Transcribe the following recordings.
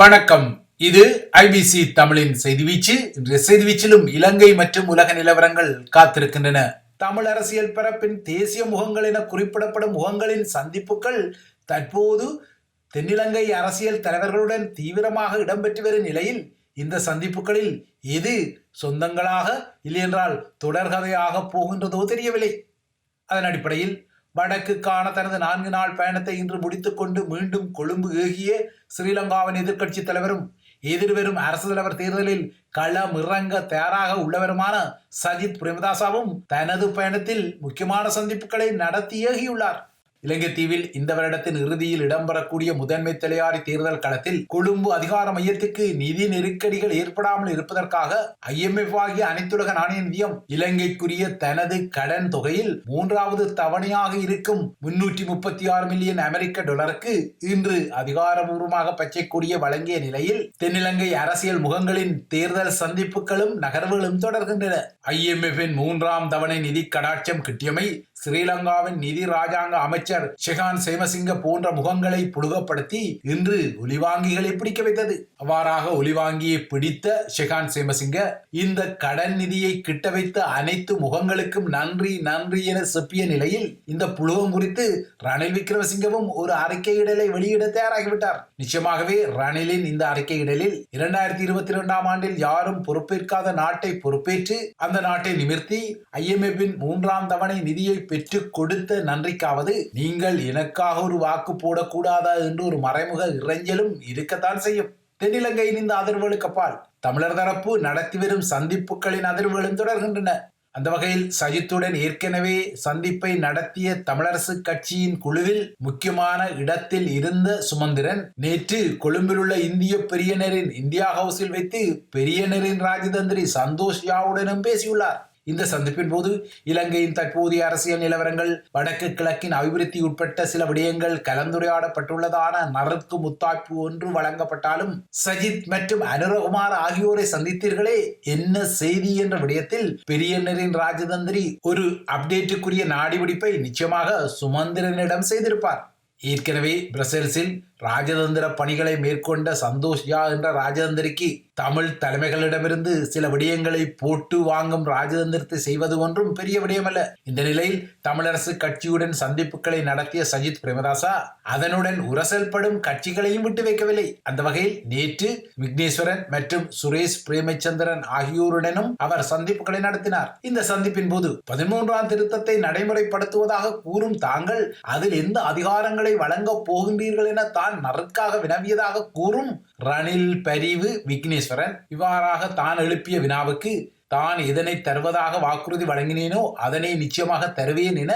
வணக்கம். இது ஐபிசி தமிழின் செய்தி வீச்சு. இன்றைய செய்தி வீச்சிலும் இலங்கை மற்றும் உலக நிலவரங்கள் காத்திருக்கின்றன. தமிழ் அரசியல் பரப்பின் தேசிய முகங்கள் என குறிப்பிடப்படும் முகங்களின் சந்திப்புகள் தற்போது தென்னிலங்கை அரசியல் தலைவர்களுடன் தீவிரமாக இடம்பெற்று வரும் நிலையில் இந்த சந்திப்புகளில் எது சொந்தங்களாக இல்லையென்றால் தொடர்கதையாக போகின்றதோ தெரியவில்லை. அதன் அடிப்படையில் வடக்குக்கான தனது நான்கு நாள் பயணத்தை இன்று முடித்துக்கொண்டு மீண்டும் கொழும்பு ஏகிய ஸ்ரீலங்காவின் எதிர்க்கட்சி தலைவரும் எதிர்வரும் அரசு தலைவர் தேர்தலில் களம் இறங்க தயாராக உள்ளவருமான சஜித் பிரேமதாசாவும் தனது பயணத்தில் முக்கியமான சந்திப்புகளை நடத்தி ஏகியுள்ளார். இலங்கை தீவில் இந்த வருடத்தின் இறுதியில் இடம்பெறக்கூடிய முதன்மை தலையாரி தேர்தல் களத்தில் கொழும்பு அதிகார மையத்துக்கு நிதி நெருக்கடிகள் ஏற்படாமல் இருப்பதற்காக ஐஎம்எஃப் ஆகிய அனைத்துலக நாணய நிதியம் இலங்கைக்குரிய தனது கடன் தொகையில் மூன்றாவது தவணையாக இருக்கும் முன்னூற்றி முப்பத்தி ஆறு மில்லியன் அமெரிக்க டாலருக்கு இன்று அதிகாரபூர்வமாக பச்சை கொடியை வழங்கிய நிலையில் தென்னிலங்கை அரசியல் முகங்களின் தேர்தல் சந்திப்புகளும் நகர்வுகளும் தொடர்கின்றன. ஐஎம்எஃபின் மூன்றாம் தவணை நிதி கடாட்சம் கிட்டியமை ஸ்ரீலங்காவின் நிதி ராஜாங்க அமைச்சர் ஷெகான் சேமசிங்க போன்ற முகங்களை புழுகப்படுத்தி இன்று ஒலிவாங்கிகளை பிடிக்க வைத்தது. அவ்வாறாக ஒலிவாங்கியை பிடித்த ஷெகான் சேமசிங்க இந்த கடன் நிதியை கிட்ட வைத்த அனைத்து முகங்களுக்கும் நன்றி நன்றி என செப்பிய நிலையில் இந்த புழுகம் குறித்து ரணில் விக்ரமசிங்கவும் ஒரு அறிக்கையிடலை வெளியிட தயாராகிவிட்டார். நிச்சயமாகவே ரணிலின் இந்த அறிக்கையிடலில் இரண்டாயிரத்தி இருபத்தி இரண்டாம் ஆண்டில் யாரும் பொறுப்பேற்காத நாட்டை பொறுப்பேற்று அந்த நாட்டை நிமிர்த்தி ஐஎம்எஃபின் மூன்றாம் தவணை நிதியை பெற்றுக் கொடுத்த நன்றிக்காவது நீங்கள் எனக்காக ஒரு வாக்கு போடக்கூடாதா என்று ஒரு மறைமுக இறைஞ்சலும் இருக்கத்தான் செய்யும். தென்னிலங்கையின் இந்த அதிர்வுகளுக்கு அப்பால் தமிழர் தரப்பு நடத்தி வரும் சந்திப்புகளின் அதிர்வுகளும் தொடர்கின்றன. அந்த வகையில் சஜித்துடன் ஏற்கனவே சந்திப்பை நடத்திய தமிழரசு கட்சியின் குழுவில் முக்கியமான இடத்தில் இருந்த சுமந்திரன் நேற்று கொழும்பில் உள்ள இந்திய பெரியனரின் இந்தியா ஹவுஸில் வைத்து பெரியனரின் ராஜதந்திரி சந்தோஷ் யாவுடனும் பேசியுள்ளார். இந்த சந்திப்பின் போது இலங்கையின் தற்போதைய அரசியல் நிலவரங்கள் வடக்கு கிழக்கின் அபிவிருத்தி உட்பட்ட சில விடயங்கள் கலந்துரையாடப்பட்டுள்ளதான நறுக்கு முத்தாய்ப்பு ஒன்று வழங்கப்பட்டாலும் சஜித் மற்றும் அனுரகுமார் ஆகியோரை சந்தித்தீர்களே என்ன செய்தி என்ற விடயத்தில் பெரியனரின் ராஜதந்திரி ஒரு அப்டேட்டுக்குரிய நாடிபிடிப்பை நிச்சயமாக சுமந்திரனிடம் செய்திருப்பார். ஏற்கனவே பிரசல்ஸில் ராஜதந்திர பணிகளை மேற்கொண்ட சந்தோஷ் யா என்ற ராஜதந்திரிக்கு தமிழ் தலைமைகளிடமிருந்து சில விடயங்களை போட்டு வாங்கும் ராஜதந்திரத்தை செய்வது ஒன்றும் பெரிய விடயமல்ல. இந்த நிலையில் தமிழரசு கட்சியுடன் சந்திப்புகளை நடத்திய சஜித் பிரேமதாசா அதனுடன் உரசல்படும் கட்சிகளையும் விட்டு வைக்கவில்லை. அந்த வகையில் நேற்று விக்னேஸ்வரன் மற்றும் சுரேஷ் பிரேமச்சந்திரன் ஆகியோருடனும் அவர் சந்திப்புகளை நடத்தினார். இந்த சந்திப்பின் போது பதிமூன்றாம் திருத்தத்தை நடைமுறைப்படுத்துவதாக கூறும் தாங்கள் அதில் எந்த அதிகாரங்களை வழங்கப் போகின்றீர்கள் என தான் தான் நறுக்காக வினவியதாக கூறும் ரணில் பரிவு விக்னேஸ்வரன் இவ்வாறாக தான் எழுப்பிய வினாவுக்கு தான் இதனை தருவதாக வாக்குறுதி வழங்கினேனோ அதனை நிச்சயமாக தருவேன் என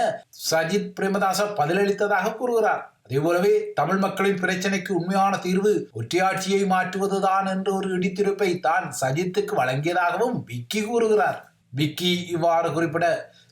சஜித் பிரேமதாச பதிலளித்ததாக கூறுகிறார். அதே போலவே தமிழ் மக்களின் பிரச்சனைக்கு உண்மையான தீர்வு ஒற்றையாட்சியை மாற்றுவதுதான் என்ற ஒரு இடித்திருப்பை தான் சஜித்துக்கு வழங்கியதாகவும் விக்கி கூறுகிறார். விக்கி இவ்வாறு குறிப்பிட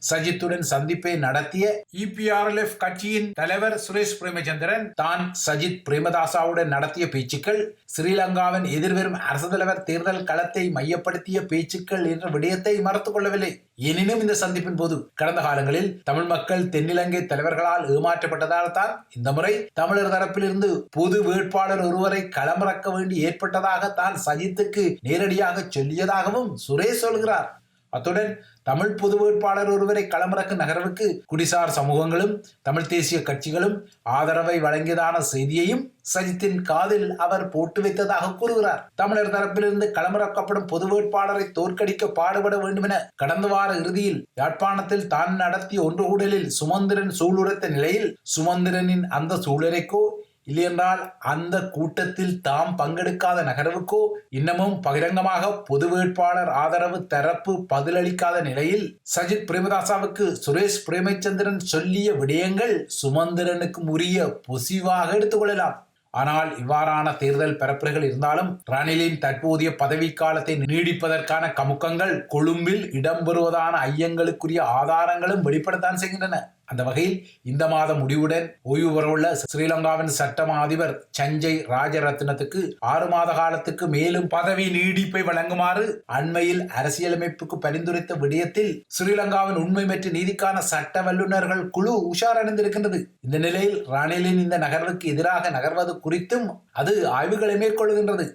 சஜித்துடன் சந்திப்பை நடத்திய இபிஆர்எல்எஃப் கட்சியின் தலைவர் சுரேஷ் பிரேமச்சந்திரன் தான் சஜித் பிரேமதாசாவுடன் நடத்திய பேச்சுக்கள் ஸ்ரீலங்காவின் எதிர்வரும் அரசு தலைவர் தேர்தல் களத்தை மையப்படுத்திய பேச்சுக்கள் என்ற விடயத்தை மறத்துக் கொள்ளவில்லை. எனினும் இந்த சந்திப்பின் போது கடந்த காலங்களில் தமிழ் மக்கள் தென்னிலங்கை தலைவர்களால் ஏமாற்றப்பட்டதால் தான் இந்த முறை தமிழர் தரப்பிலிருந்து பொது வேட்பாளர் ஒருவரை களமிறக்க வேண்டி ஏற்பட்டதாக தான் சஜித்துக்கு நேரடியாக சொல்லியதாகவும் சுரேஷ் சொல்கிறார். அத்துடன் தமிழ் பொது வேட்பாளர் ஒருவரை களமிறக்கும் நகர்வுக்கு குடிசார் சமூகங்களும் தமிழ் தேசிய கட்சிகளும் ஆதரவை வழங்கியதான செய்தியையும் சஜித்தின் காதில் அவர் போட்டு வைத்ததாக கூறுகிறார். தமிழர் தரப்பிலிருந்து களமிறக்கப்படும் பொது வேட்பாளரை தோற்கடிக்க பாடுபட வேண்டும் என கடந்த வார இறுதியில் யாழ்ப்பாணத்தில் தான் நடத்திய ஒன்று கூடலில் சுமந்திரன் சூளுரைத்த நிலையில் சுமந்திரனின் அந்த சூழலைக்கோ இல்லையென்றால் அந்த கூட்டத்தில் தாம் பங்கெடுக்காத நகர்வுக்கோ இன்னமும் பகிரங்கமாக பொது வேட்பாளர் ஆதரவு தரப்பு பதிலளிக்காத நிலையில் சஜித் பிரேமதாசாவுக்கு சுரேஷ் பிரேமச்சந்திரன் சொல்லிய விடயங்கள் சுமந்திரனுக்கும் உரிய பொசிவாக எடுத்துக்கொள்ளலாம் ஆனால் இவ்வாறான தேர்தல் பரப்புரைகள் இருந்தாலும் ரணிலின் தற்போதைய பதவிக்காலத்தை நீடிப்பதற்கான கமுக்கங்கள் கொழும்பில் இடம்பெறுவதான ஐயங்களுக்குரிய ஆதாரங்களும் வெளிப்படத்தான் செய்கின்றன. அந்த வகையில் இந்த மாத முடிவுடன் ஓய்வு பெறவுள்ள ஸ்ரீலங்காவின் சட்டமா அதிபர் சஞ்சய் ராஜரத்னத்துக்கு ஆறு மாத காலத்துக்கு மேலும் பதவி நீடிப்பை வழங்குமாறு அண்மையில் அரசியலமைப்புக்கு பரிந்துரைத்த விடயத்தில் ஸ்ரீலங்காவின் உண்மை மற்றும் நீதிக்கான சட்ட வல்லுநர்கள் குழு உஷாரடைந்திருக்கின்றது. இந்த நிலையில் ராணிலின் இந்த நகர்வுக்கு எதிராக நகர்வது குறித்தும் அது ஆய்வுகளை மேற்கொள்கின்றது.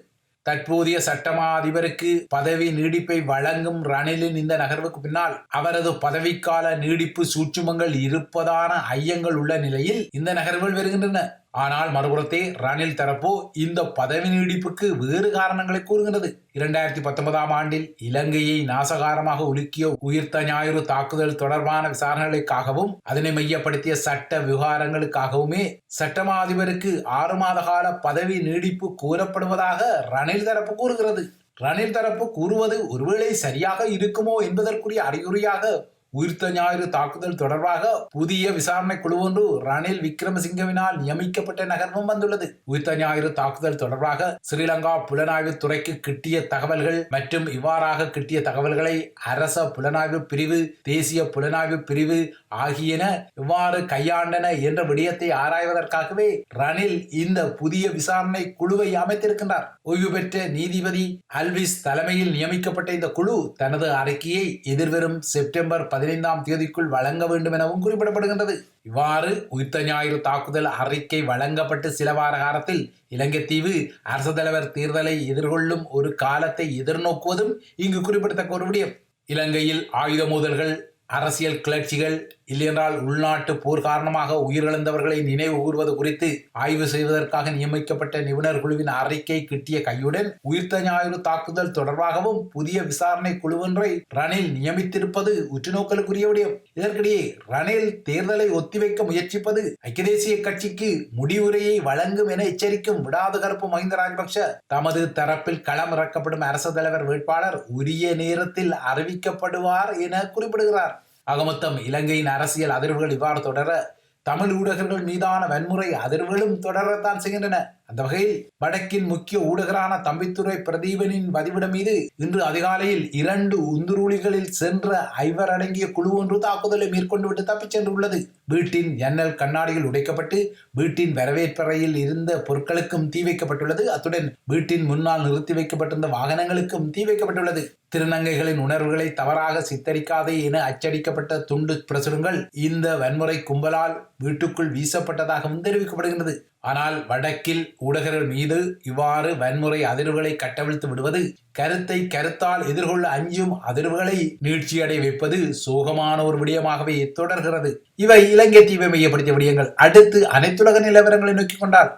தற்போதைய சட்டமா அதிபருக்கு பதவி நீடிப்பை வழங்கும் ரணிலின் இந்த நகர்வுக்கு பின்னால் அவரது பதவிக்கால நீடிப்பு சூட்சுமங்கள் இருப்பதான ஐயங்கள் உள்ள நிலையில் இந்த நகர்வுகள் வருகின்றன. ஆனால் மறுபுறத்தே ரணில் தரப்போ இந்த பதவி நீடிப்புக்கு வேறு காரணங்களை கூறுகிறது இரண்டாயிரத்தி பத்தொன்பதாம் ஆண்டில் இலங்கையை நாசகாரமாக உலுக்கிய உயிர்த்த ஞாயிறு தாக்குதல் தொடர்பான விசாரணைகளுக்காகவும் அதனை மையப்படுத்திய சட்ட விவகாரங்களுக்காகவுமே சட்டமா அதிபருக்கு ஆறு மாத கால பதவி நீடிப்பு கூறப்படுவதாக ரணில் தரப்பு கூறுகிறது. ரணில் தரப்பு கூறுவது ஒருவேளை சரியாக இருக்குமோ என்பதற்குரிய அறிகுறியாக உயிர்த்த ஞாயிறு தாக்குதல் தொடர்பாக புதிய விசாரணை குழு ஒன்று ரணில் விக்ரமசிங்கவினால் நியமிக்கப்பட்ட நகர்வும் வந்துள்ளது. உயிர்த்த ஞாயிறு தாக்குதல் தொடர்பாக ஸ்ரீலங்கா புலனாய்வு துறைக்கு கிட்டிய தகவல்கள் மற்றும் இவ்வாறாக கிட்டிய தகவல்களை அரச புலனாய்வு பிரிவு தேசிய புலனாய்வு பிரிவு ஆகியன இவ்வாறு கையாண்டன என்ற விடயத்தை ஆராய்வதற்காகவே ரணில் இந்த புதிய விசாரணை குழுவை அமைத்திருக்கின்றார். ஓய்வு பெற்ற நீதிபதி அல்விஸ் தலைமையில் நியமிக்கப்பட்ட இந்த குழு தனது அறிக்கையை எதிர்வரும் செப்டம்பர் பதினைந்தாம் தேதிக்குள் வழங்க வேண்டும் எனவும் குறிப்பிடப்படுகின்றது. இவ்வாறு உயிர்த்த ஞாயிறு தாக்குதல் அறிக்கை வழங்கப்பட்டு சில வார காலத்தில் இலங்கை தீவு அரசு தலைவர் தேர்தலை எதிர்கொள்ளும் ஒரு காலத்தை எதிர்நோக்குவதும் இங்கு குறிப்பிடத்தக்க ஒரு விடயம். இலங்கையில் ஆயுத மோதல்கள் அரசியல் கிளர்ச்சிகள் இல்லையென்றால் உள்நாட்டு போர் காரணமாக உயிரிழந்தவர்களை நினைவு கூறுவது குறித்து ஆய்வு செய்வதற்காக நியமிக்கப்பட்ட நிபுணர் குழுவின் அறிக்கை கிட்டிய கையுடன் உயிர்த்த ஞாயிறு தாக்குதல் தொடர்பாகவும் புதிய விசாரணை குழுவொன்றை ரணில் நியமித்திருப்பது உற்றுநோக்கலுக்குரிய விடயம். இதற்கிடையே ரணில் தேர்தலை ஒத்திவைக்க முயற்சிப்பது ஐக்கிய தேசிய கட்சிக்கு முடிவுரையை வழங்கும் என எச்சரிக்கும் விடாது கருப்பு மஹிந்த ராஜபக்ஷ தமது தரப்பில் களம் இறக்கப்படும் அரசு தலைவர் வேட்பாளர் உரிய நேரத்தில் அறிவிக்கப்படுவார் என குறிப்பிடுகிறார். ஆகமொத்தம் இலங்கையின் அரசியல் அதிர்வுகள் இவ்வாறு தொடர தமிழ் ஊடகங்கள் மீதான வன்முறை அதிர்வுகளும் தொடரத்தான் செய்கின்றன. அந்த வகையில் வடக்கின் முக்கிய ஊடகரான தம்பித்துறை பிரதீபனின் பதிவிடம் மீது இன்று அதிகாலையில் இரண்டு உந்துருளிகளில் சென்ற ஐவர் அடங்கிய குழு ஒன்று தாக்குதலை மேற்கொண்டு விட்டு தப்பிச் சென்றுள்ளது. வீட்டின் ஜன்னல் கண்ணாடிகள் உடைக்கப்பட்டு வீட்டின் வரவேற்பறையில் இருந்த பொருட்களுக்கும் தீ வைக்கப்பட்டுள்ளது. அத்துடன் வீட்டின் முன்னால் நிறுத்தி வைக்கப்பட்டிருந்த வாகனங்களுக்கும் தீ வைக்கப்பட்டுள்ளது. திருநங்கைகளின் உணர்வுகளை தவறாக சித்தரிக்காதே என அச்சடிக்கப்பட்ட துண்டு பிரசுரங்கள் இந்த வன்முறை கும்பலால் வீட்டுக்குள் வீசப்பட்டதாகவும் தெரிவிக்கப்படுகின்றது. ஆனால் வடக்கில் ஊடகர்கள் மீது இவ்வாறு வன்முறை அதிர்வுகளை கட்டவிழ்த்து விடுவது கருத்தை கருத்தால் எதிர்கொள்ள அஞ்சும் அதிர்வுகளை நீழ்ச்சியடை வைப்பது சோகமான ஒரு விடயமாகவே தொடர்கிறது. இவை இலங்கை தீவை மையப்படுத்திய விடயங்கள். அடுத்து அனைத்துலக நிலவரங்களை நோக்கிக் கொண்டால்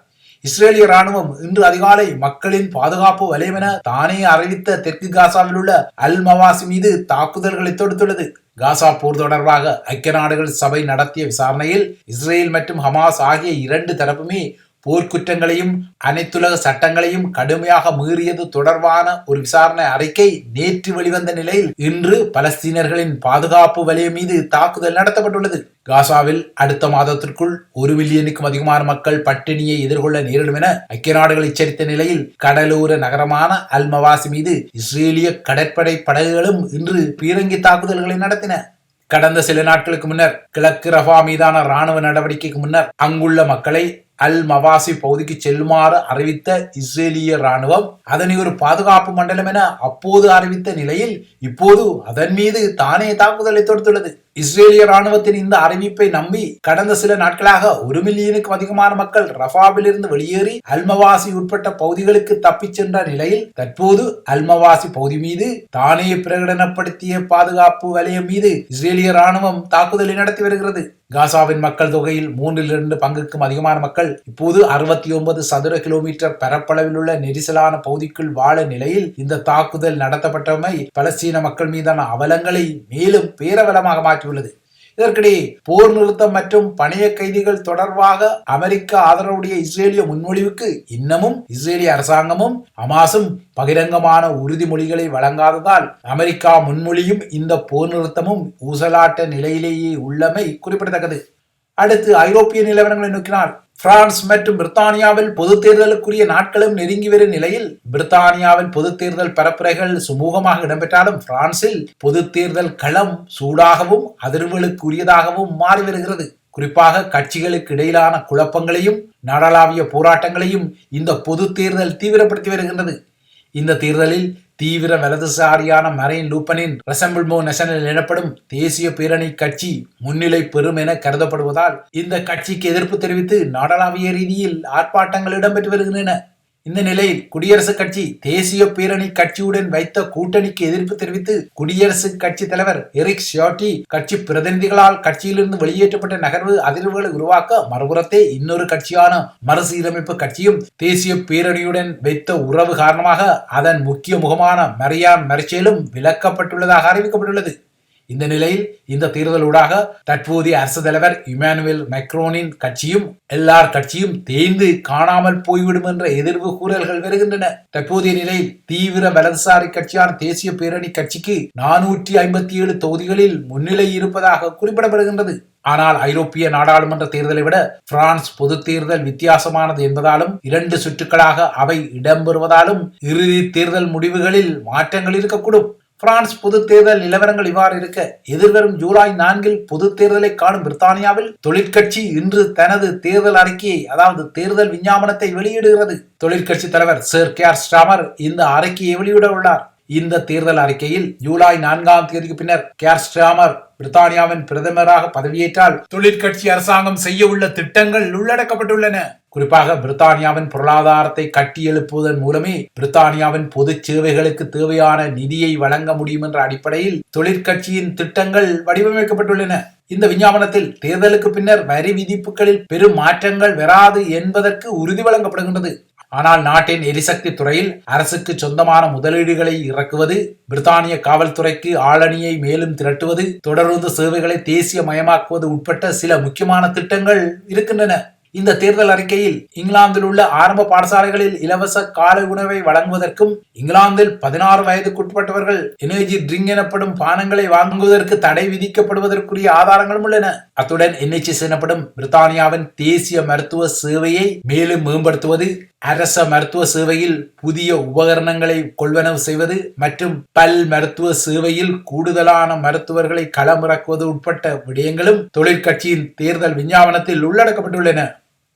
இஸ்ரேலிய ராணுவம் இன்று அதிகாலை மக்களின் பாதுகாப்பு வலயம் தானே அறிவித்த தெற்கு காசாவில் உள்ள அல் மவாசி மீது தாக்குதல்களை தொடுத்துள்ளது. காசா போர் தொடர்பாக ஐக்கிய நாடுகள் சபை நடத்திய விசாரணையில் இஸ்ரேல் மற்றும் ஹமாஸ் ஆகிய இரண்டு தரப்புமே போர்க்குற்றங்களையும் அனைத்துலக சட்டங்களையும் கடுமையாக மீறியது தொடர்பான ஒரு விசாரணை அறிக்கை நேற்று வெளிவந்த நிலையில் இன்று பலஸ்தீனர்களின் பாதுகாப்பு வலயம் மீது தாக்குதல் நடத்தப்பட்டுள்ளது. காசாவில் அடுத்த மாதத்திற்குள் ஒரு மில்லியனுக்கும் அதிகமான மக்கள் பட்டினியை எதிர்கொள்ள நேரிடும் என ஐக்கிய நாடுகள் எச்சரித்த நிலையில் கடலோர நகரமான அல்மவாசி மீது இஸ்ரேலிய கடற்படை படகுகளும் இன்று பீரங்கி தாக்குதல்களை நடத்தின. கடந்த சில நாட்களுக்கு முன்னர் கிழக்கு ரஃபா மீதான ராணுவ நடவடிக்கைக்கு முன்னர் அங்குள்ள மக்களை அல் மவாசி பகுதிக்கு செல்லுமாறு அறிவித்த இஸ்ரேலிய ராணுவம் அதனை ஒரு பாதுகாப்பு மண்டலம் என அப்போது அறிவித்த நிலையில் இப்போது அதன் மீது தானே தாக்குதலை தொடுத்துள்ளது. இஸ்ரேலிய ராணுவத்தின் இந்த அறிவிப்பை நம்பி கடந்த சில நாட்களாக ஒரு மில்லியனுக்கும் அதிகமான மக்கள் ரஃபாவில் இருந்து வெளியேறி அல்மவாசி உட்பட்ட பகுதிகளுக்கு தப்பிச் சென்ற நிலையில் தற்போது அல்மவாசி பகுதி மீது தானே பிரகடனப்படுத்திய பாதுகாப்பு வலயம் மீது இஸ்ரேலிய ராணுவம் தாக்குதலை நடத்தி வருகிறது. காசாவின் மக்கள் தொகையில் மூன்றில் இரண்டு பங்குக்கும் அதிகமான மக்கள் இப்போது அறுபத்தி ஒன்பது சதுர கிலோமீட்டர் பரப்பளவில் உள்ள நெரிசலான பகுதிக்குள் வாழ நிலையில் இந்த தாக்குதல் நடத்தப்பட்டமை பலஸ்தீன மக்கள் மீதான அவலங்களை மேலும் பேரவலமாக மாற்றியுள்ளது. இதற்கிடையே போர் நிறுத்தம் மற்றும் பணைய கைதிகள் தொடர்பாக அமெரிக்க ஆதரவுடைய இஸ்ரேலிய முன்மொழிவுக்கு இன்னமும் இஸ்ரேலிய அரசாங்கமும் அமாசும் பகிரங்கமான உறுதிமொழிகளை வழங்காததால் அமெரிக்கா முன்மொழியும் இந்த போர் நிறுத்தமும் ஊசலாட்ட நிலையிலேயே உள்ளமை குறிப்பிடத்தக்கது. அடுத்து ஐரோப்பிய நிலவரங்களை நோக்கினால் பிரான்ஸ் மற்றும் பிரித்தானியாவில் பொது தேர்தலுக்குரிய நாட்களும் நெருங்கி வரும் நிலையில் பிரித்தானியாவில் பொது தேர்தல் பரப்புரைகள் சுமூகமாக இடம்பெற்றாலும் பிரான்சில் பொது தேர்தல் களம் சூடாகவும் அதிர்வுகளுக்குரியதாகவும் மாறி வருகிறது. குறிப்பாக கட்சிகளுக்கு இடையிலான குழப்பங்களையும் நாடளாவிய போராட்டங்களையும் இந்த பொது தேர்தல் தீவிரப்படுத்தி வருகின்றது. இந்த தேர்தலில் தீவிர வலதுசாரியான மரைன் லூப்பனின் ரசம்பிள்மோ நேஷனல் எனப்படும் தேசிய பேரணி கட்சி முன்னிலை பெறும் என கருதப்படுவதால் இந்த கட்சிக்கு எதிர்ப்பு தெரிவித்து நாடளாவிய ரீதியில் ஆர்ப்பாட்டங்கள் இடம்பெற்று வருகின்றன. இந்த நிலையில் குடியரசுக் கட்சி தேசிய பேரணி கட்சியுடன் வைத்த கூட்டணிக்கு எதிர்ப்பு தெரிவித்து குடியரசுக் கட்சி தலைவர் எரிக் ஷியாட்டி கட்சி பிரதிநிதிகளால் கட்சியிலிருந்து வெளியேற்றப்பட்ட நகர்வு அதிர்வுகளை உருவாக்க மறுபுறத்தே இன்னொரு கட்சியான மறுசீரமைப்பு கட்சியும் தேசிய பேரணியுடன் வைத்த உறவு காரணமாக அதன் முக்கிய முகமான மரியான் மரிச்சேலும் விலக்கப்பட்டுள்ளதாக அறிவிக்கப்பட்டுள்ளது. இந்த நிலையில் இந்த தேர்தலூடாக தற்போதைய அரசு தலைவர் இமானுவேல் மைக்ரோனின் கட்சியும் எல்லார் கட்சியும் தேய்ந்து காணாமல் போய்விடும் என்ற எதிர்வு கூறல்கள் வருகின்றன. தற்போதைய நிலையில் தீவிர வலதுசாரி கட்சியான தேசிய பேரணி கட்சிக்கு நானூற்றி ஐம்பத்தி ஏழு தொகுதிகளில் முன்னிலை இருப்பதாக குறிப்பிடப்படுகின்றது. ஆனால் ஐரோப்பிய நாடாளுமன்ற தேர்தலை விட பிரான்ஸ் பொது தேர்தல் வித்தியாசமானது என்பதாலும் இரண்டு சுற்றுக்களாக அவை இடம்பெறுவதாலும் இறுதி தேர்தல் முடிவுகளில் மாற்றங்கள் இருக்கக்கூடும். பிரான்ஸ் பொது தேர்தல் நிலவரங்கள் இவ்வாறு இருக்க. எதிர்வரும் ஜூலை நான்கில் பொது தேர்தலை காணும் பிரித்தானியாவில் தொழிற்கட்சி இன்று தனது தேர்தல் அறிக்கையை அதாவது தேர்தல் விஞ்ஞாபனத்தை வெளியிடுகிறது. தொழிற்கட்சி தலைவர் சர் கேர் ஸ்டாமர் இந்த அறிக்கையை வெளியிட உள்ளார். இந்த தேர்தல் அறிக்கையில் ஜூலை நான்காம் தேதிக்கு பின்னர் கேர் ஸ்டாமர் பிரித்தானியாவின் பிரதமராக பதவியேற்றால் தொழிற்கட்சி அரசாங்கம் செய்ய உள்ள திட்டங்கள் உள்ளடக்கப்பட்டுள்ளன. குறிப்பாக பிரித்தானியாவின் பொருளாதாரத்தை கட்டியெழுப்புவதன் மூலமே பிரித்தானியாவின் பொது சேவைகளுக்கு தேவையான நிதியை வழங்க முடியும் என்ற அடிப்படையில் தொழிற்கட்சியின் திட்டங்கள் வடிவமைக்கப்பட்டுள்ளன. இந்த விஞ்ஞாபனத்தில் தேர்தலுக்கு பின்னர் வரி விதிப்புகளில் பெரும் மாற்றங்கள் வராது என்பதற்கு உறுதி வழங்கப்படுகின்றது. ஆனால் நாட்டின் எரிசக்தி துறையில் அரசுக்கு சொந்தமான முதலீடுகளை இறக்குவது பிரித்தானிய காவல்துறைக்கு ஆளணியை மேலும் திரட்டுவது தொடர்ந்து சேவைகளை தேசிய மயமாக்குவது உட்பட்ட சில முக்கியமான திட்டங்கள் இருக்கின்றன. இந்த தேர்தல் அறிக்கையில் இங்கிலாந்தில் உள்ள ஆரம்ப பாடசாலைகளில் இலவச காலை உணவை வழங்குவதற்கும் இங்கிலாந்தில் பதினாறு வயதுக்குட்பட்டவர்கள் எனர்ஜி ட்ரிங்க் எனப்படும் பானங்களை வாங்குவதற்கு தடை விதிக்கப்படுவதற்குரிய ஆதாரங்களும் உள்ளன. அத்துடன் என்ஹெச்எஸ் எனப்படும் பிரித்தானியாவின் தேசிய மருத்துவ சேவையை மேலும் மேம்படுத்துவது அரச மருத்துவ சேவையில் புதிய உபகரணங்களை கொள்வனவு செய்வது மற்றும் பல் மருத்துவ சேவையில் கூடுதலான மருத்துவர்களை களமிறக்குவது உட்பட்ட விடயங்களும் தொழிற்கட்சியின் தேர்தல் விஞ்ஞாபனத்தில் உள்ளடக்கப்பட்டுள்ளன.